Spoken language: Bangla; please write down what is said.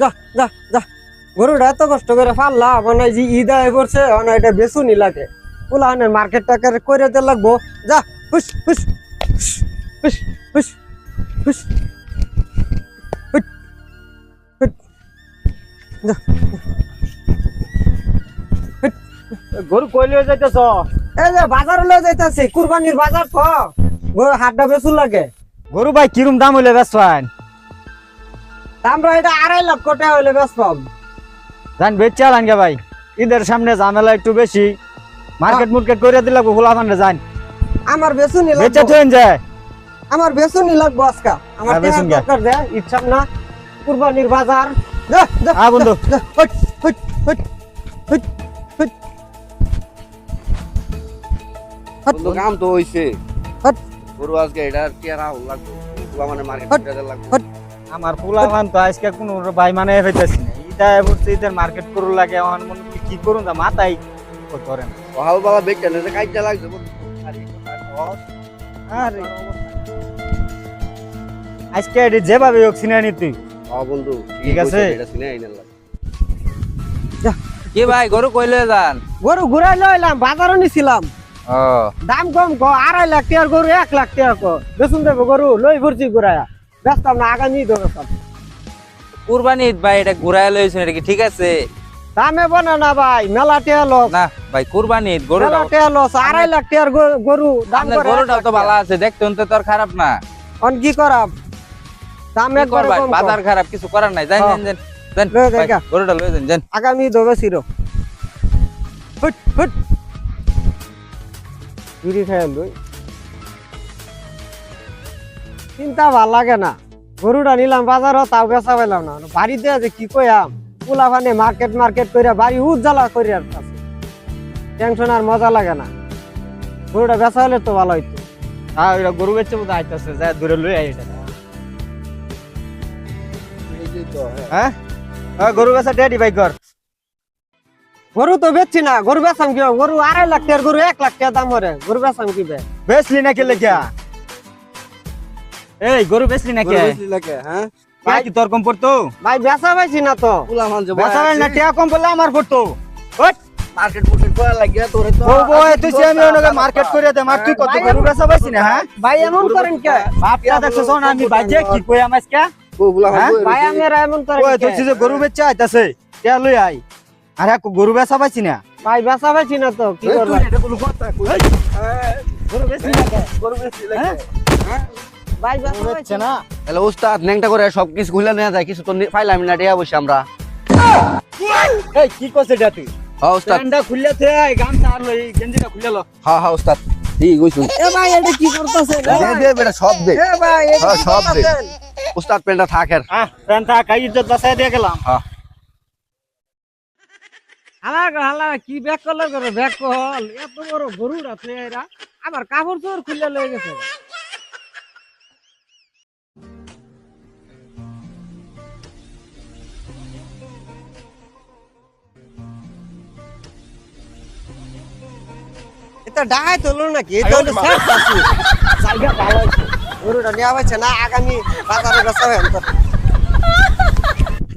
যা যা যা। গরুটা এত কষ্ট করে মানে যে মানে এটা বেসুনি লাগে। মার্কেট টাকার করে দিতে লাগবো। যা হুস হুস। গরু কই লয়ে যাইতেছ? এই যে বাজার লয়ে যাইতাছি কুরবানির বাজার তো। গরু হাটটা বেসুন লাগে। গরু ভাই কিরম দাম হইলে বেচবেন আমরা এটা আড়াই লক্ষ টাকা হইলে বেসবাম জান বেচে আলান ভাই। ঈদের সামনে ঝামেলা একটু বেশি। মার্কেট মুর্কেট করে দিলে ভোলা মানে যান আমার বেসুনি বেচে থইন যায়। আমার বেসুনি লাগবো আজকা। আমার হ্যাঁ, বেসুন। দরকার দে ইচ্ছা না। কুরবানির বাজার। দে দে হ্যাঁ, বন্ধু। Hot hot hot hot hot hot বন্ধু কাম তো হইছে। হট গরু আজকে এটা কি আর লাগবে? এগুলা মানে মার্কেট লাগবে। হট আমার পোলা মান তো আজকে কোনো ভাই মানে হইতেছি না। ইটা বলছে ঈদের মার্কেট করু লাগে আমার মনে হচ্ছে কি করুন যা মাথায় করে না। হাল বালা বেচতে না কাইটা লাগবে বন্ধু আরে আজকে এটি যেভাবে হোক সিনে নি তুই। হ্যাঁ বন্ধু ঠিক আছে। এটা সিনে আইনার কি ভাই গরু কইলে যান? গরু ঘুরাই লইলাম বাজারও নিছিলাম। দাম কম ক আড়াই লাখ টাকার গরু এক লাখ টাকা ক। বেসুন দেবো গরু লই ভরছি ঘুরাইয়া ব্যস্তাম না আগামী তো ব্যস্তাম। কুরবানি ঈদ ভাই এটা ঘুরাই লইছেন এটা কি ঠিক আছে? দামে বনে না ভাই মেলা টেয়া লস। না ভাই কুরবানি ঈদ গরুটা মেলা টেয়া লস আড়াই লাখ টাকার গরু- গরু দাম করে গরুটাও তো ভালো আছে দেখতে তো তোর খারাপ না। অন কি করাম? দাম কি একবার করবা? বাজার খারাপ কিছু করার নাই। গরুটা লয়ে যান আগামী দবে ছিল হুট হুট চুরি খেয়ে লই চিন্তা ভালো লাগে না। গরুটা নিলাম বাজারও তাও বেচা পেলাম না। বাড়িতে আছে কি কইয়াম পোলা ফানে মার্কেট মার্কেট কইরা বাড়ি উজ্জ্বলা করি আর টেনশন আর মজা লাগে না। গরুটা বেচা হলে তো ভালো হইতো। হ্যাঁ ওইটা গরু বেচে আইতেছে যা দূরে লই আই এটা। হ্যাঁ? হ্যাঁ গরু বেচা ডেডি ভাই কর গরু তো বেচছি না গরু বেচাম কি গরু আড়াই লাখ টাকার গরু এক লাখ টাকা দাম হরে গরু বেচাম কি বে না কি লেখা এই গরু বেচলি নাকি? গরু বেচলি লাগে হ্যাঁ? ভাই কি তোর কম পড়তো? ভাই বেচা পাইছি না তো। পুলা মান যে বেচা না টিয়া কম পড়লে আমার পড়তো। ওই মার্কেট মুর্কেট করা লাগে তোরে তো ও বই তুই সে আমি ওনাকে মার্কেট করে দে মার তুই কত গরু বেচা পাইছি না হ্যাঁ? ভাই এমন করেন কে? বাপটা দেখছ শোন আমি বাজে কি কই আমার আজকে? পুলা? মান ভাই আমি এমন করেন ওই তুই কে? যে গরু বেচা আইতাছে টিয়া লই আই আরে গরু বেচা পাইছি না? ভাই বেচা পাইছি না তো কি করবা? এটা কোনো কথা কই গরু বেচলি না গরু বেচলি লাগে হ্যাঁ? ভাই বেচা গরু না? তাহলে ওস্তাদ নেংটা করে সব কিছু খুলে নেওয়া যায় কিছু তো পাইলাম না টিয়া বসে আমরা। এই কি করছে এটা তুই? হ্যাঁ ওস্তাদ প্যান্টটা খুললে থে গামছা আর লই গেঞ্জিটা খুলে লো। হ্যাঁ হ্যাঁ ওস্তাদ ঠিক কইছুন এ ভাই এটা কি করতেছেন? দে দে বেটা সব দে। এ ভাই হ্যাঁ, সব দে। করতেছেন? ওস্তাদ পেনটা থাকের হ্যাঁ প্যান্টটা কাই ইজ্জত বাঁচাই দিয়ে গেলাম। হ্যাঁ। হালা হালা কি ব্যাগ করলে করে ব্যাগ কল? এত বড় এরা। আবার কাপড় চোর খুলে লয়ে গেছে। এটা ডাহাই তোলো নাকি? এটা হলো সাপ পাখি জায়গা ভালো আছে। গরুটা নেওয়া আগামী বাজারে বেচা